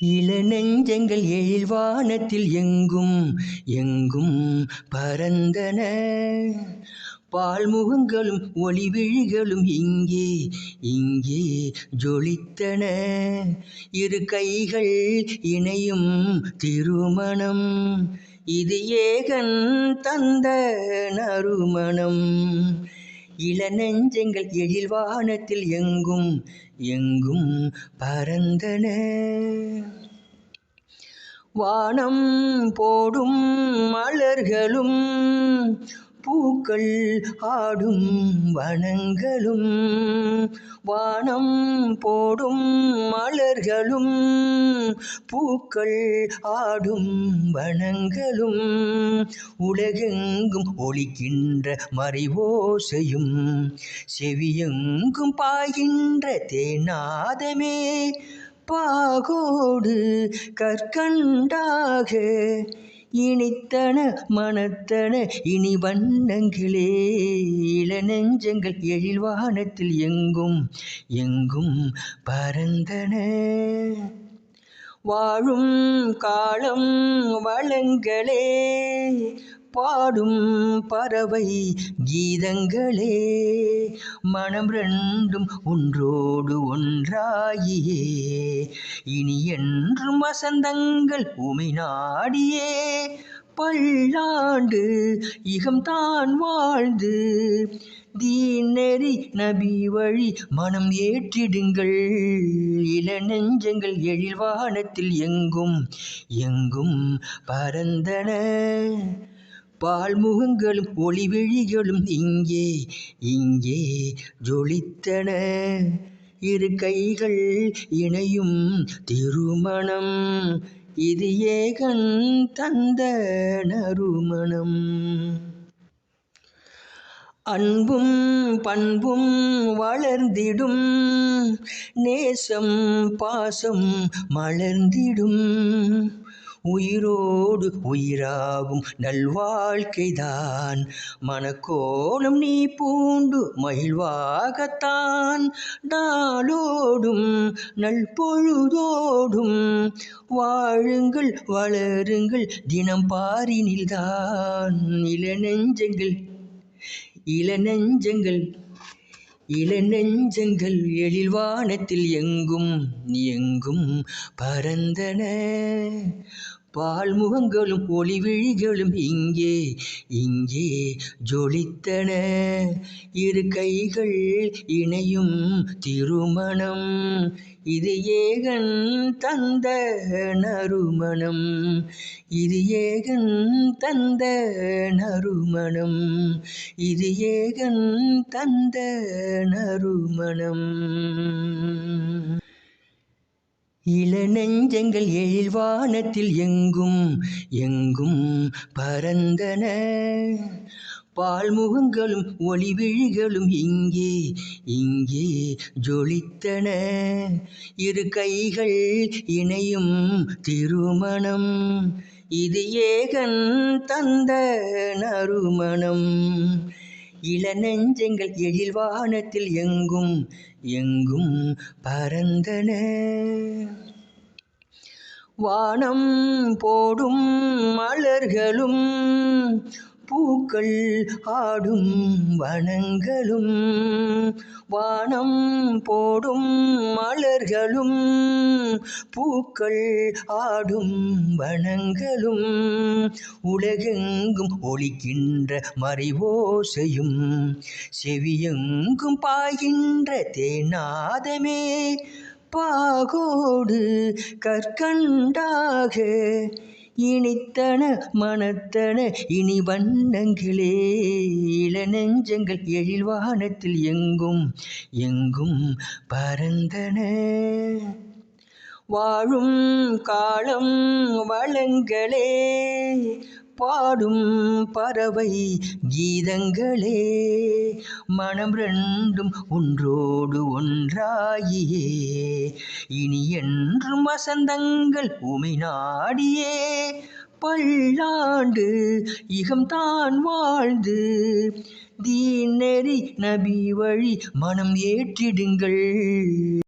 இளநெஞ்சங்கள் எழில்வானத்தில் எங்கும் எங்கும் பரந்தன. பால்முகங்களும் ஒளிவிழிகளும் இங்கே இங்கே ஜொலித்தன. இரு கைகள் இணையும் திருமணம் இது ஏகன் தந்த நறுமணம். இளநெஞ்சங்கள் எழில்வானத்தில் எங்கும் எங்கும் பறந்தன. வானம் போடும் மலர்களும் பூக்கள் ஆடும் வனங்களும் வானம் போடும் மலர்களும் பூக்கள் ஆடும் வனங்களும் உலகெங்கும் ஒழிக்கின்ற மறைவோசையும் செவியெங்கும் பாய்கின்ற தேநாதமே பாகோடு கற்கண்டாக இனித்தன மனத்தன இனி வண்ணங்களே. இள நெஞ்சங்கள் எழில் வானத்தில் எங்கும் எங்கும் பறந்தன. வாழும் காலம் வளங்களே. பாடும் பறவை கீதங்களே. மனம் ரெண்டும் ஒன்றோடு ஒன்றாயே இனி என்றும் வசந்தங்கள் உமை நாடியே. பல்லாண்டு இகம் தான் வாழ்ந்து. தீநெறி நபி வழி மனம் ஏற்றிடுங்கள். இள இளநெஞ்சங்கள் எழில்வானத்தில் எங்கும் எங்கும் பரந்தன பால்முகங்களும் ஒளிவிழிகளும் இங்கே இங்கே ஜொலித்தன. இரு கைகள் இணையும் திருமணம் இது ஏகன் தந்த நறுமணம். அன்பும் பண்பும் வளர்ந்திடும் நேசம் பாசம் மலர்ந்திடும். உயிரோடு உயிராகும் நல்வாழ்க்கைதான். மனக்கோலம் நீ பூண்டு மகிழ்வாகத்தான். நாளோடும் நல்பொழுதோடும் வாழுங்கள் வளருங்கள் தினம் பாரினில்தான். இளநெஞ்சங்கள் இளநெஞ்சங்கள். இளநெஞ்சங்கள் எழில் வானத்தில் எங்கும் எங்கும் பறந்தன. பால்முகங்களும் ஒளிவிழிகளும் இங்கே இங்கே ஜொலித்தன. இரு கைகள் இணையும் திருமணம் இது ஏகன் தந்த நறுமணம் இது ஏகன் தந்த நறுமணம் இது ஏகன் தந்த நறுமணம். இள இளநெஞ்சங்கள் எழில்வானத்தில் எங்கும் எங்கும் பரந்தன. பால்முகங்களும் ஒளிவிழிகளும் இங்கே இங்கே ஜொலித்தன. இரு கைகள் இணையும் திருமணம் இது ஏகன் தந்த நறுமணம். இளநெஞ்செங்கள் எழில் வானத்தில் எங்கும் எங்கும் பறந்தன. வானம் போடும் மலர்களும் பூக்கள் ஆடும் வனங்களும் வானம் போடும் மலர்களும் பூக்கள் ஆடும் வனங்களும் உலகெங்கும் ஒழிக்கின்ற மறைவோசையும் செவியெங்கும் பாய்கின்ற தேநாதமே பாகோடு கற்கண்டாக இனித்தன மனத்தன இனி வண்ணங்களே. இள இளநெஞ்சங்கள் எழில்வானத்தில் எங்கும் எங்கும் பரந்தன வாழும் காலம் வளங்களே. பாடும் பறவை கீதங்களே. மனம் ரெண்டும் ஒன்றோடு ஒன்றாயே இனி என்றும் வசந்தங்கள் உமை நாடியே. பல்லாண்டு இகம் தான் வாழ்ந்து. தீநெறி நபி வழி மனம் ஏற்றிடுங்கள்.